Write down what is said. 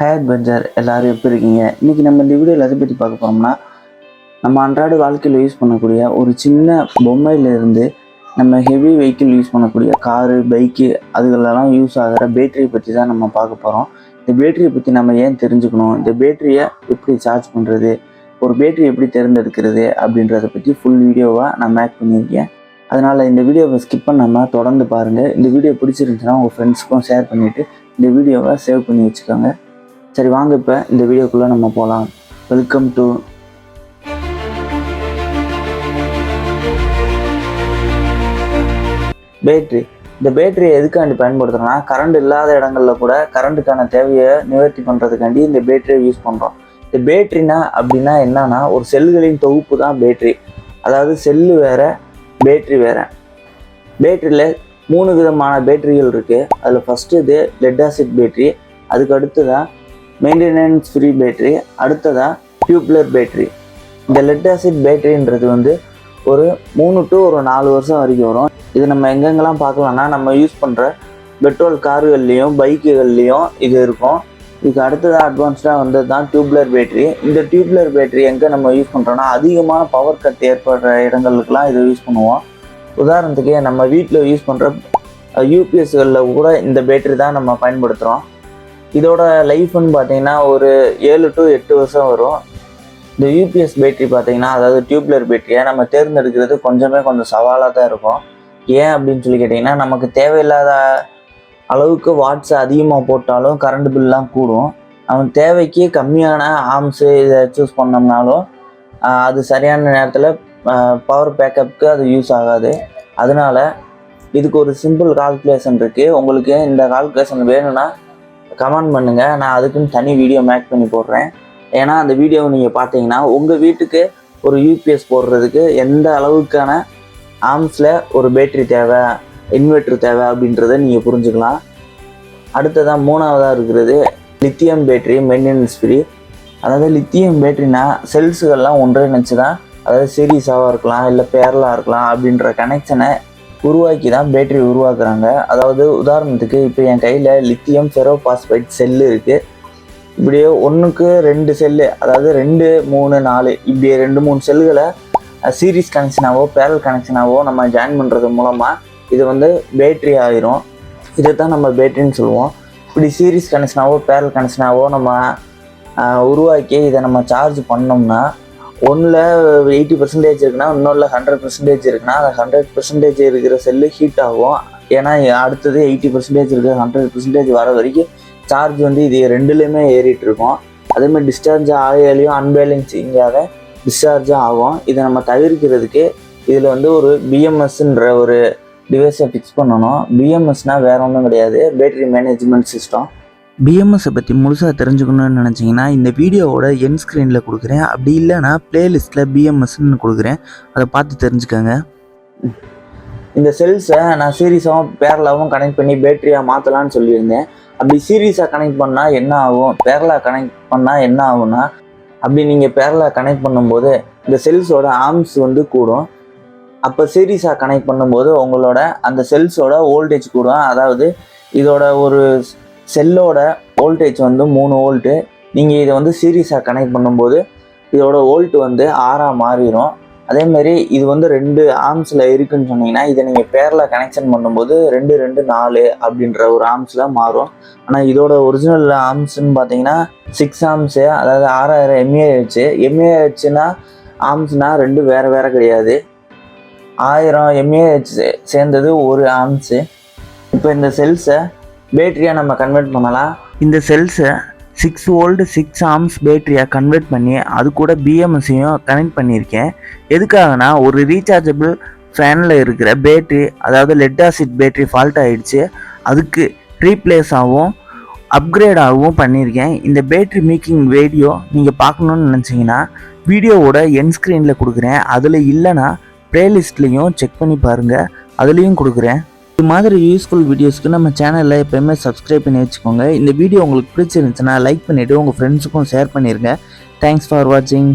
Hair adventure எல்லோரும் எப்படி இருக்கீங்க? இன்றைக்கி நம்ம இந்த வீடியோவில் எதை பற்றி பார்க்க போகிறோம்னா நம்ம அன்றாட வாழ்க்கையில் யூஸ் பண்ணக்கூடிய ஒரு சின்ன பொம்மையிலேருந்து நம்ம ஹெவி வெஹிக்கிள் யூஸ் பண்ணக்கூடிய காரு பைக்கு அதுகளெல்லாம் யூஸ் ஆகிற பேட்டரியை பற்றி தான் நம்ம பார்க்க போகிறோம் இந்த பேட்டரியை பற்றி நம்ம ஏன் தெரிஞ்சுக்கணும்? இந்த பேட்டரியை எப்படி சார்ஜ் பண்ணுறது ஒரு பேட்டரி எப்படி தேர்ந்தெடுக்கிறது? அப்படின்றத பற்றி ஃபுல் வீடியோவாக நான் மேக் பண்ணியிருக்கேன். அதனால் இந்த வீடியோவை ஸ்கிப் பண்ணாமல் தொடர்ந்து பாருங்கள் இந்த வீடியோ பிடிச்சிருந்துச்சுன்னா உங்கள் ஃப்ரெண்ட்ஸுக்கும் ஷேர் பண்ணிவிட்டு இந்த வீடியோவை சேவ் பண்ணி வச்சுக்கோங்க. சரி வாங்க இப்போ இந்த வீடியோக்குள்ளே நம்ம போகலாம் வெல்கம் டு பேட்ரி இந்த பேட்டரியை எதுக்காண்டி பயன்படுத்துகிறோம்னா கரண்ட் இல்லாத இடங்களில் கூட கரண்ட்டுக்கான தேவையை நிவர்த்தி பண்ணுறதுக்காண்டி இந்த பேட்டரியை யூஸ் பண்ணுறோம் இந்த பேட்டரினா அப்படின்னா என்னன்னா ஒரு செல்களின் தொகுப்பு தான் பேட்டரி அதாவது செல்லு வேறு பேட்டரி வேறு. பேட்டரியில் மூணு விதமான பேட்டரிகள் இருக்குது அதில் ஃபஸ்ட்டு இது லெட் ஆசிட் பேட்டரி அதுக்கு அடுத்து தான் மெயின்டெனன்ஸ் ஃப்ரீ பேட்டரி அடுத்ததாக டியூப்லர் பேட்டரி. இந்த லெட் ஆசிட் பேட்டரின்றது வந்து ஒரு மூணு டு ஒரு நாலு வருஷம் வரைக்கும் வரும். இது நம்ம எங்கெங்கெல்லாம் பார்க்கலாம்னா நம்ம யூஸ் பண்ணுற பெட்ரோல் கார்கள்லேயும் பைக்குகள்லேயும் இது இருக்கும். இதுக்கு அடுத்ததாக அட்வான்ஸ்டாக வந்தது தான் டியூப்லர் பேட்டரி. இந்த டியூப்லர் பேட்டரி எங்கே நம்ம யூஸ் பண்ணுறோன்னா அதிகமான பவர் கட் ஏற்படுற இடங்களுக்குலாம் இதை யூஸ் பண்ணுவோம். உதாரணத்துக்கு நம்ம வீட்டில் யூஸ் பண்ணுற யூபிஎஸ்களில் கூட இந்த பேட்டரி தான் நம்ம பயன்படுத்துகிறோம் இதோட லைஃப்னு பார்த்தீங்கன்னா ஒரு ஏழு டு எட்டு வருஷம் வரும். இந்த யூபிஎஸ் பேட்டரி பார்த்தீங்கன்னா அதாவது டியூப்லர் பேட்டரியை நம்ம தேர்ந்தெடுக்கிறது கொஞ்சமே கொஞ்சம் சவாலாக தான் இருக்கும். ஏன் அப்படின்னு சொல்லி கேட்டிங்கன்னா நமக்கு தேவையில்லாத அளவுக்கு வாட்ஸ் அதிகமாக போட்டாலும் கரண்ட் பில்லாம் கூடும். அவன் தேவைக்கு கம்மியான ஆம்ஸு இதை சூஸ் பண்ணோம்னாலும் அது சரியான நேரத்தில் பவர் பேக்கப்புக்கு அது யூஸ் ஆகாது. அதனால இதுக்கு ஒரு சிம்பிள் கால்குலேஷன் இருக்குது உங்களுக்கு இந்த கால்குலேஷன் வேணும்னா கமெண்ட் பண்ணுங்கள் நான் அதுக்குன்னு தனி வீடியோ மேக் பண்ணி போடுறேன். ஏன்னா அந்த வீடியோவை நீங்கள் பார்த்தீங்கன்னா உங்கள் வீட்டுக்கு ஒரு யூபிஎஸ் போடுறதுக்கு எந்த அளவுக்கான ஆர்ம்ஸில் ஒரு பேட்டரி தேவை இன்வெர்ட்ரு தேவை அப்படின்றத நீங்கள் புரிஞ்சுக்கலாம். அடுத்ததாக மூணாவதாக இருக்கிறது லித்தியம் பேட்டரி மெயின்டெனன்ஸ் ஃப்ரீ அதாவது லித்தியம் பேட்டரினா செல்ஸுகள்லாம் ஒன்றிணைச்சு தான் அதாவது சீரியஸாக இருக்கலாம் இல்லை பேரலாக இருக்கலாம் அப்படின்ற கனெக்ஷனை உருவாக்கி தான் பேட்டரி உருவாக்குறாங்க. அதாவது உதாரணத்துக்கு இப்போ என் கையில் லித்தியம் ஃபெரோபாஸ்பைட் செல்லு இருக்குது இப்படியே ஒன்றுக்கு ரெண்டு செல்லு அதாவது ரெண்டு மூணு நாலு இப்படி ரெண்டு மூணு செல்லுகளை சீரிஸ் கனெக்ஷனாவோ பேரல் கனெக்ஷனாவோ நம்ம ஜாயின் பண்ணுறது மூலமாக இது வந்து பேட்டரி ஆயிரும். இதை தான் நம்ம பேட்டரின்னு சொல்லுவோம். இப்படி சீரிஸ் கனெக்ஷனாவோ பேரல் கனெக்ஷனாவோ நம்ம உருவாக்கி இதை நம்ம சார்ஜ் பண்ணோம்னா ஒன்றில் எயிட்டி பர்சன்டேஜ் இருக்குன்னா இன்னொன்றில் ஹண்ட்ரட் பர்சன்டேஜ் இருக்குன்னா அந்த ஹண்ட்ரட் பர்சன்டேஜ் இருக்கிற செல்லு ஹீட் ஆகும். ஏன்னா அடுத்தது எயிட்டி பர்சன்டேஜ் இருக்குது ஹண்ட்ரட் பர்சன்டேஜ் வர வரைக்கும் சார்ஜ் வந்து இது ரெண்டுலேயுமே ஏறிட்டு இருக்கும். அதேமாதிரி டிஸ்சார்ஜ் ஆகையிலையும் அன்பேலன்ஸிங்காக டிஸ்சார்ஜும் ஆகும். இதை நம்ம தவிர்க்கிறதுக்கு இதில் வந்து ஒரு பிஎம்எஸ்ன்ற ஒரு டிவைஸை ஃபிக்ஸ் பண்ணணும். பிஎம்எஸ்னால் வேற ஒன்றும் கிடையாது. பேட்டரி மேனேஜ்மெண்ட் சிஸ்டம் பிஎம்எஸை பற்றி முழுசாக தெரிஞ்சுக்கணும்னு நினச்சிங்கன்னா இந்த வீடியோவோட என் ஸ்க்ரீனில் கொடுக்குறேன். அப்படி இல்லைன்னா பிளேலிஸ்ட்டில் பிஎம்எஸ்ன்னு கொடுக்குறேன். அதை பார்த்து தெரிஞ்சுக்கோங்க. இந்த செல்ஸை நான் சீரியஸாகவும் பேரலாகவும் கனெக்ட் பண்ணி பேட்டரியாக மாற்றலான்னு சொல்லியிருந்தேன். அப்படி சீரியஸாக கனெக்ட் பண்ணால் என்ன ஆகும்? பேரலாக கனெக்ட் பண்ணால் என்ன ஆகும்னா அப்படி நீங்கள் பேரலாக கனெக்ட் பண்ணும்போது இந்த செல்ஸோட ஆர்ம்ஸ் வந்து கூடும். அப்போ சீரியஸாக கனெக்ட் பண்ணும்போது உங்களோட அந்த செல்ஸோட ஓல்டேஜ் கூடும். அதாவது இதோட ஒரு செல்லோட வோல்டேஜ் வந்து மூணு வோல்ட்டு நீங்கள் இதை வந்து சீரியஸாக கனெக்ட் பண்ணும்போது இதோட வோல்ட் வந்து ஆறாக மாறிடும் அதேமாரி இது வந்து ரெண்டு ஆர்ம்ஸில் இருக்குன்னு சொன்னீங்கன்னா இதை நீங்கள் பேரில் கனெக்ஷன் பண்ணும்போது ரெண்டு ரெண்டு நாலு அப்படின்ற ஒரு ஆர்ம்ஸில் மாறும். ஆனால் இதோட ஒரிஜினல் ஆர்ம்ஸ்ன்னு பார்த்தீங்கன்னா சிக்ஸ் ஆர்ம்ஸு அதாவது ஆறாயிரம் எம்ஏஹெச் எம்ஏஹெச்னா ஆர்ம்ஸ்னால் ரெண்டு வேறு வேறு கிடையாது. ஆயிரம் எம்ஏஹெச் சேர்ந்தது ஒரு ஆர்ம்ஸு இப்போ இந்த செல்ஸை பேட்டரியாக நம்ம கன்வெர்ட் பண்ணலாம். இந்த செல்ஸை சிக்ஸ் ஓல்டு சிக்ஸ் ஆர்ம்ஸ் பேட்டரியாக கன்வெர்ட் பண்ணி அது கூட பிஎம்எஸ்ஸையும் கனெக்ட் பண்ணியிருக்கேன். எதுக்காகனா ஒரு ரீசார்ஜபிள் ஃபேனில் இருக்கிற பேட்ரி அதாவது லெட் ஆசிட் பேட்ரி ஃபால்ட் ஆகிடுச்சு அதுக்கு ரீப்ளேஸ் ஆகும் அப்கிரேட் ஆகவும் பண்ணியிருக்கேன். இந்த பேட்ரி மேக்கிங் வீடியோ நீங்கள் பார்க்கணுன்னு நினச்சிங்கன்னா வீடியோவோட என் ஸ்க்ரீனில் கொடுக்குறேன். அதில் இல்லைன்னா ப்ளேலிஸ்ட்லேயும் செக் பண்ணி பாருங்கள் அதுலேயும் கொடுக்குறேன். இது மாதிரி யூஸ்ஃபுல் வீடியோஸ்க்கு நம்ம சேனலில் எப்போயுமே சப்ஸ்கிரைப் பண்ணி வச்சுக்கோங்க. இந்த வீடியோ உங்களுக்கு பிடிச்சிருந்துச்சுன்னா லைக் பண்ணிவிட்டு உங்கள் ஃப்ரெண்ட்ஸுக்கும் ஷேர் பண்ணிடுங்க தேங்க்ஸ் ஃபார் வாட்சிங்